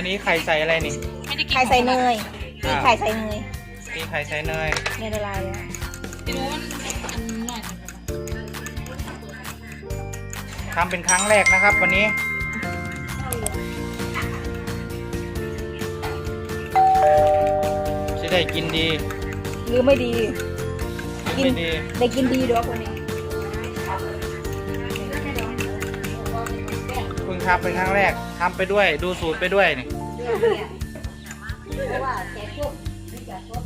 อันนี้ไข่ใส่อะไรนี่ไม่ได้กินไข่ใส่เนยมีอ่าไข่ใส่เนยมีไข่ใส่เนยเนยละลายแล้วไม่รู้มันอันหน่อยจังเลยทำเป็นครั้งแรกนะครับ วันนี้จะได้กินดี หรือไม่ดี กินไม่ดี ได้กินดีด้วยคนนี้ ทำเป็นครั้งแรกทำไปด้วย ดูสูตรไปด้วยนี่เพราะว่าแกชุบนี่แกชุบ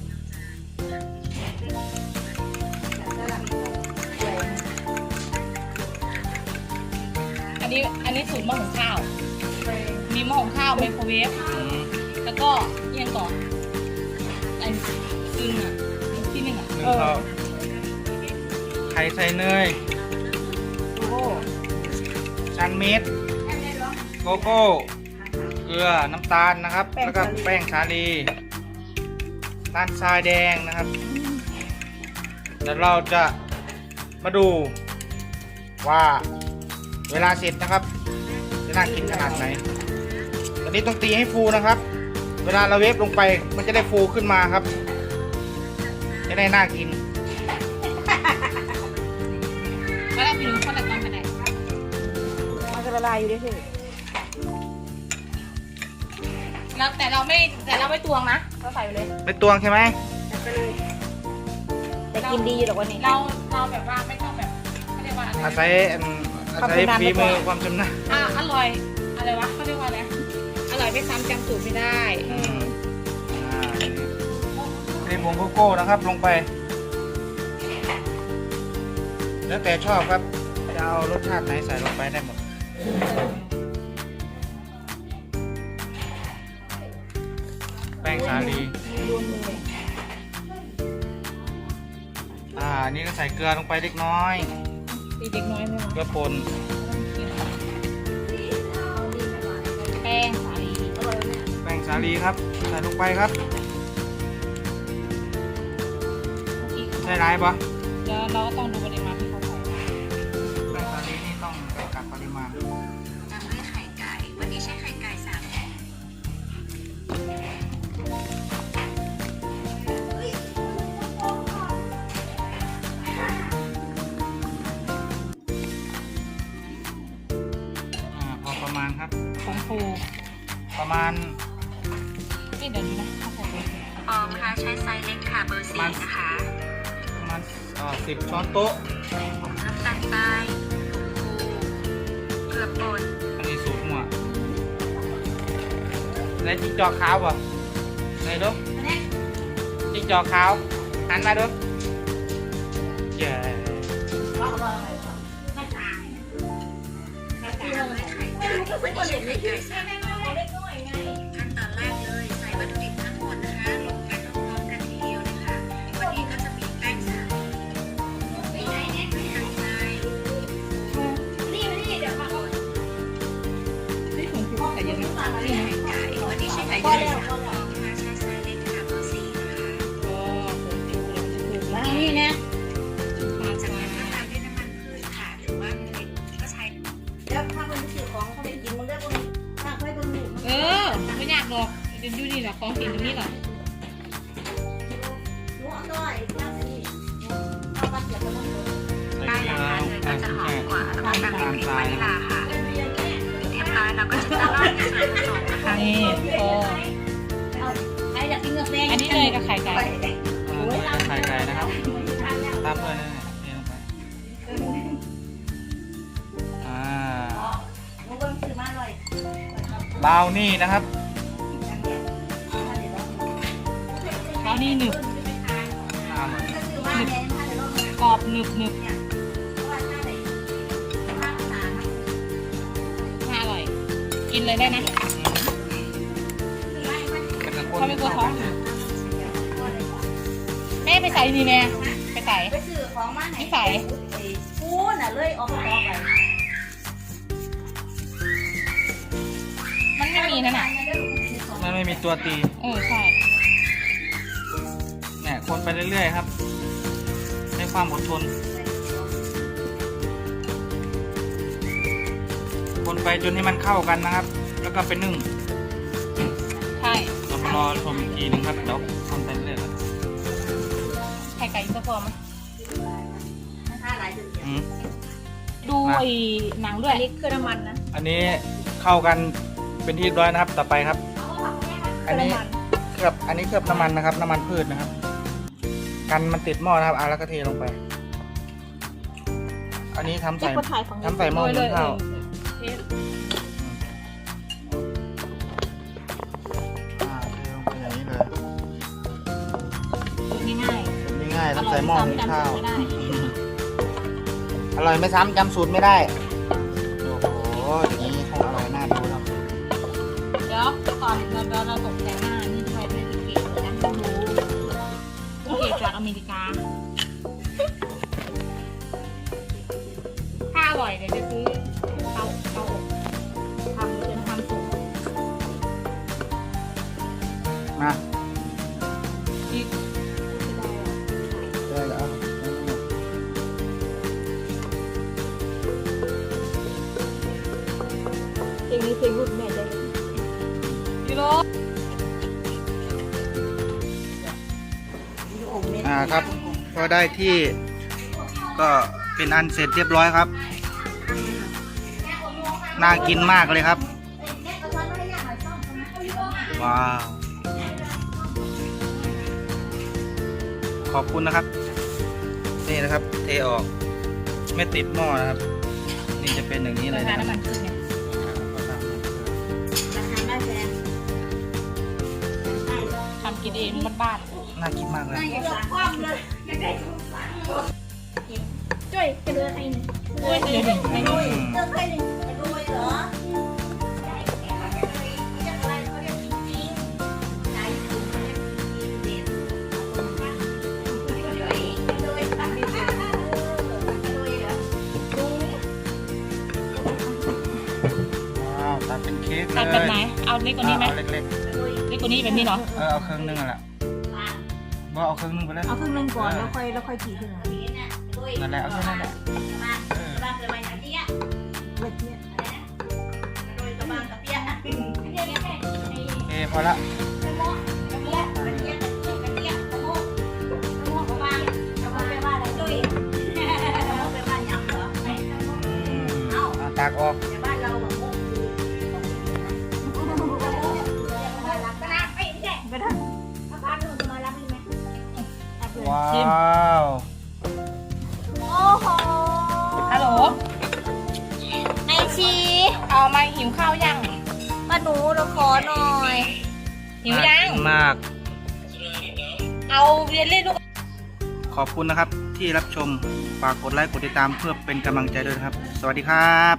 อันนี้อันนี้สูตรหม้อหุงข้าว มีหม้อหุงข้าวไมโครเวฟอืมแล้วก็เอียงก่อนไอ้ซึ่งอะที่หนึ่งอะหนึ่งเขาไข่ใส่เนยโอ้โหชันเม็ด โกโก้ เกลือ น้ำตาลนะครับ แล้วก็แป้งสาลีน้ำทรายแดงนะครับ เดี๋ยวเราจะมาดูว่าเวลาเสร็จนะครับ จะน่ากินขนาดไหน ตอนนี้ต้องตีให้ฟูนะครับ เวลาเราเวฟลงไปมันจะได้ฟูขึ้นมาครับ จะได้น่ากินแล้วเราไปดูข้าวตอนขนาดไหนมันจะละลายอยู่ด้วยสิ เราแต่เราไม่แต่เราไม่ตวงนะเราใส่ไปเลยไม่ตวงใช่ไหมแต่กินดีอยู่หรอกวันนี้ เราเราแบบว่าไม่ต้องแบบเขาเรียกว่าอะไรอาศัยอันอาศัยความชำนาญฝีมือไปก่อนความชำนาญอะอร่อยอะไรวะเขาเรียกว่าอะไรอร่อยไม่ซ้ำจำสูตรไม่ได้อืมอ่านี่ผงโกโก้นะครับลงไป แล้วแต่ชอบครับ จะเอารสชาติไหนใส่ลงไปได้หมด งสาลีรวมเลยอ่านี่ก็ใส่เกลือลงไปเล็กน้อย ตีเด็กน้อยไหมวะเกลือป่นแป้งสาลีแป้งสาลีครับใส่ลงไปครับใส่ไรปะ แล้วเราก็ต้องดูปริมาณ มาณนี่เดี๋ยวนี้นะเขาใส่ไปออมนะคะใช้ไซส์เล็กค่ะเบอร์สี่นะคะประมาณสิบช้อนโต๊ะน้ำตาลทรายผงฟูเกลือป่นอันนี้สูตรหัวแล้วจิ้งจอกขาวป่ะไหนดูจิ้งจอกขาวหันมาดูเย้วันนี้ใช้ไข่ไก่สามขั้นตอนแรกเลย ถูกแล้วนี่นะมาจากจากนั้นก็ตามด้วยน้ำมันพืชค่ะหรือว่าเนยก็ใช้ แล้วถ้าคนที่ซื้อของเขาไปกินมันได้คนถ้าเขาไปเบิ่งหนูเออ ไม่อยากหรอกเดี๋ยวดูนี่แหละของกินตรงนี้เหรอหนูเอาด้วยย่างอันนี้เอามาเสียบแล้วมันเลยใส่ได้เกลืแล้วอค่ะเนยก็จะหอมกว่าแล้วก็ตามด้วยพริกน้ำตาลวานิลลาค่ะเป็นเรียนแม่เรียบร้อยเราก็จะละลายในส่วนผสมนะคะนี่พอเอาใครอยากกินกาแฟอันนี้เนยกับไข่ไก่ไปอ่าใส่ไก่นะครับ ตามด้วยนะเนี่ยนี่ลงไปอ่าหนูเบิ่งซื้อมาเลยบราวนี่นะครับแล้วนี่หนึบอ่าซื้อมาเนี่ยถ้าเดี๋ยวเรากรอบหนึบหนึบเพราะว่าถ้าไหนถ้าภาษาน่าอร่อย กินเลยได้นะเป็นตะโกนเขาไม่กลัวท้องอยู่แม่ไปใส่นี่แม่ไป ใส่ไปซื้อของมาไหนนิสัยกูน่ะเลยออกออกไปมันไม่มีนั่นน่ะมันไม่มีตัวตีเออใช่เนี่ยคนไปเรื่อยๆครับใช้ความอดทน คนไปจนให้มันเข้ากันนะครับ แล้วก็ไปนึ่งรอชมอีกทีนึงครับเดี๋ยว ข่ไก่ก็พอไหมถ้าหลายเดือนเดียวอืมดูไอ้หนังด้วย อันนี้คือน้ำมันนะอันนี้เข้ากันเป็นที่เรียบร้อยนะครับ ต่อไปครับ อันนี้เคลือบอันนี้เคลือบน้ำมันนะครับ น้ำมันพืชนะครับ กันมันติดหม้อนะครับเอาแล้วก็เทลงไป อันนี้ทำเจ๊ใส่ก็ถ่ายของทำใส่หม้อโรยเลนึ่ยงข้าว เท ง่ายๆๆทำใส่หม้อหุงข้าวไม่ได้อร่อยไม่ซ้ำจำสูตรไม่ได้ โอ้โหอย่างนี้คงอร่อยน่าดูแล้วเดี๋ยวก่อนเราเราเราตกแต่งหน้านี่ทำไมเป็นเก๋ๆนะต้องรู้เก๋จากอเมริกา ถ้าอร่อยเดี๋ยวจะซื้อเตาเตาอบทำจะทำสุกมา ลงนี้เพลงรุ่นแม่ใจกิโลอ่าครับก็ได้ที่ก็เป็นอันเสร็จเรียบร้อยครับ น่ากินมากเลยครับ ว้าว ขอบคุณนะครับ นี่นะครับ เทออก ไม่ติดหม้อนะครับ นี่จะเป็นอย่างนี้เลยนะครับ ทำกินบ้านน่ากินมากเลยได้เกือบคว่ำเลยอยากได้ถุงฝังจ้อยกระเดือไอ้หนึ่งๆด้วยเดี๋ยวหนึ่งให้โรดูยเลือกให้หนึ่งกระโดยเหรอเรียกอะไรเขาเรียกจะดยกระโดยเหรอตัดเป็นเค้กเลตัยดแบบไหนเอาเล็กกว่านี้ไหมเอาเล็กกระโดยเล็กกว่านี้แบบนี้เหรอๆเออเอาครึ่งนึงอะแหละว่าเอาครึ่งนึงไปเลยเอาครึ่งนึงก่อนแล้วค่อยแล้วค่อยขี่ขึ้นมานั่นแหละเอาแค่นั้นแหละเออโอเคพอละอืมเอาตากออก หิวข้าวยังป้าหนูเราขอหน่อย หิวยังน่ากินมาก เอาเรียนเล่นลูก ขอบคุณนะครับที่รับชม ฝากกดไลค์ กดติดตามเพื่อเป็นกำลังใจด้วยนะครับ สวัสดีครับ